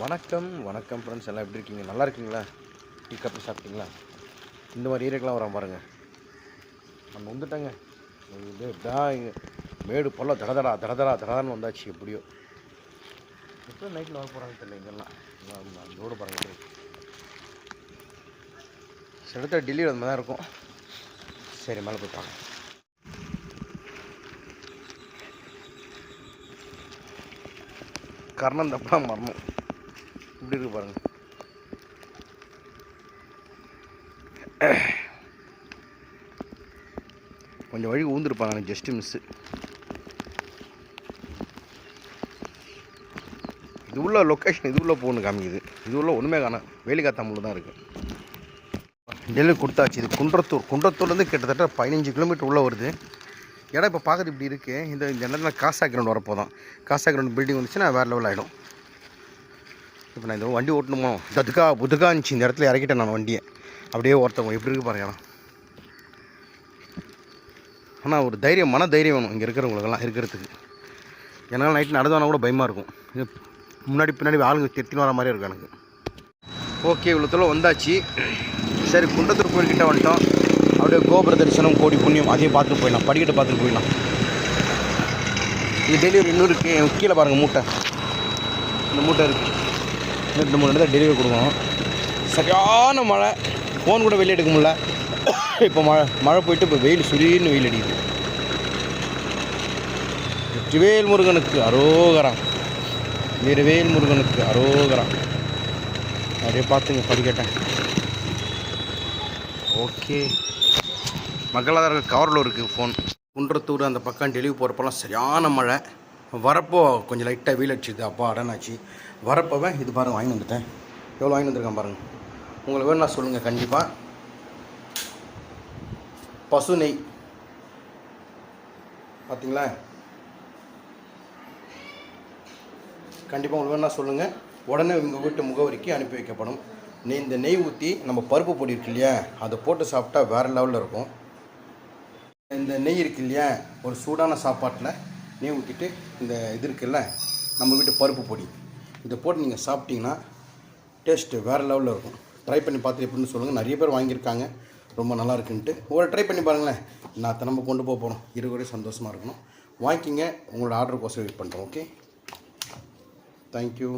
வணக்கம் வணக்கம் ஃப்ரெண்ட்ஸ் எல்லாம் எப்படி இருக்கீங்க? நல்லா இருக்கீங்களா? டீ கப்பு சாப்பிட்டீங்களா? இந்த மாதிரி ஏரியாக்கெலாம் வரான் பாருங்கள் நம்ம வந்துட்டேங்க. இது தான் மேடு பல்ல தடதடா தடதடா தடதான்னு வந்தாச்சு எப்படியோ. எப்போ நைட்டில் வர போகிறாங்க தெரியல இங்கெல்லாம். அந்த ரோடு பாருங்க சில இடத்துல டெல்லி அந்த மாதிரி தான் இருக்கும். சரி மேலே போய் பார்க்கலாம் கர்ணம் தப்பா மரணம் இப்படி இருக்கு பாருங்க. கொஞ்சம் வழி ஊந்துருப்பாங்க ஜஸ்ட் மிஸ்ஸு இது உள்ள லொக்கேஷன் இது உள்ள போகணும் காமிக்குது. இது உள்ள ஒன்றுமே காணோம் வேலிக்காத்தாமல் தான் இருக்குது டெல்லி கொடுத்தாச்சு. இது குன்றத்தூர். குன்றத்தூர்லேருந்து கிட்டத்தட்ட பதினஞ்சு கிலோமீட்டர் உள்ளே வருது. இடம் இப்போ பார்க்குறது இப்படி இருக்குது இந்த இந்த இடத்துல காசா கிரவுண்ட் வரப்போதான். காசா கிரவுண்ட் பில்டிங் வந்துச்சுன்னா வேறு லெவல் ஆகிடும் இப்போ நான் இந்த வண்டி ஓட்டணுமோ? ததுக்கா புதுக்கா இருந்துச்சு. இந்த இடத்துல இறக்கிட்டேன் நான் வண்டியை. அப்படியே ஒருத்தவங்க எப்படி இருக்கு பாருங்க ஆனால் ஒரு தைரியம் மன தைரியம் வேணும் இங்கே இருக்கிறவங்களுக்கெல்லாம் இருக்கிறதுக்கு. என்னால் நைட்டு நடந்தானா கூட பயமாக இருக்கும். இது முன்னாடி பின்னாடி ஆளுங்க திருத்தின்னு வர மாதிரி இருக்கும் எனக்கு. ஓகே இவ்வளோ தூரம் வந்தாச்சு. சரி குண்டத்தூர் கோயில்கிட்ட வந்துட்டோம். அப்படியே கோபுர தரிசனம் கோடி புண்ணியம் அதையும் பார்த்துட்டு போயிடலாம். படிக்கட்டு பார்த்துட்டு போயிடலாம். இது டெலிவரி இன்னும் இருக்குது கீழே பாருங்கள் மூட்டை. இந்த மூட்டை இருக்குது ரெண்டு மூணு இடத்துல டெலிவரி கொடுக்கணும். சரியான மழை. ஃபோன் கூட வெளியே எடுக்க முடியல. இப்போ மழை மழை போயிட்டு இப்போ வெயில் சுரீன்னு வெயில் அடிக்குது. வெற்றிவேல் முருகனுக்கு அரோகரம். வீரவேல் முருகனுக்கு அரோகரம். அப்படியே பார்த்துங்க படிக்கட்டேன் ஓகே. மங்களாதார கவரில் இருக்குது ஃபோன் குன்றத்தூர் அந்த பக்கம் டெலிவரி போகிறப்பெல்லாம் சரியான மழை. வரப்போ கொஞ்சம் லைட்டாக வெயில் அடிச்சுது அப்பா அடனாச்சு. வரப்போவே இது பாருங்கள் வாங்கி வந்துட்டேன். எவ்வளோ வாங்கி வந்திருக்கேன் பாருங்கள் உங்களுக்கு வேணும்னா சொல்லுங்கள் கண்டிப்பாக பசு நெய். பார்த்தீங்களா கண்டிப்பாக உங்களுக்கு வேணா சொல்லுங்கள் உடனே உங்கள் வீட்டு முகவரிக்கு அனுப்பி வைக்கப்படும். நீ இந்த நெய் ஊற்றி நம்ம பருப்பு பொடி இருக்கு இல்லையா அதை போட்டு சாப்பிட்டா வேறு லெவலில் இருக்கும். இந்த நெய் இருக்கு இல்லையா ஒரு சூடான சாப்பாட்டில் நெய் ஊற்றிட்டு இந்த இது இருக்குல்ல நம்ம வீட்டு பருப்பு பொடி. இதை போட்டு நீங்கள் சாப்பிட்டீங்கன்னா டேஸ்ட்டு வேறு லெவலில் இருக்கும். ட்ரை பண்ணி பார்த்துட்டு எப்படின்னு சொல்லுங்கள் நிறைய பேர் வாங்கியிருக்காங்க. ரொம்ப நல்லா இருக்குன்ட்டு. ஒரு ட்ரை பண்ணி பாருங்களேன். நான் நம்ம கொண்டு போக போகிறோம் இருவரையும் சந்தோஷமாக இருக்கணும். வாங்கிக்கிங்க. உங்களோட ஆர்டருக்கோசம் வெயிட் பண்ணுறோம் ஓகே தேங்க்யூ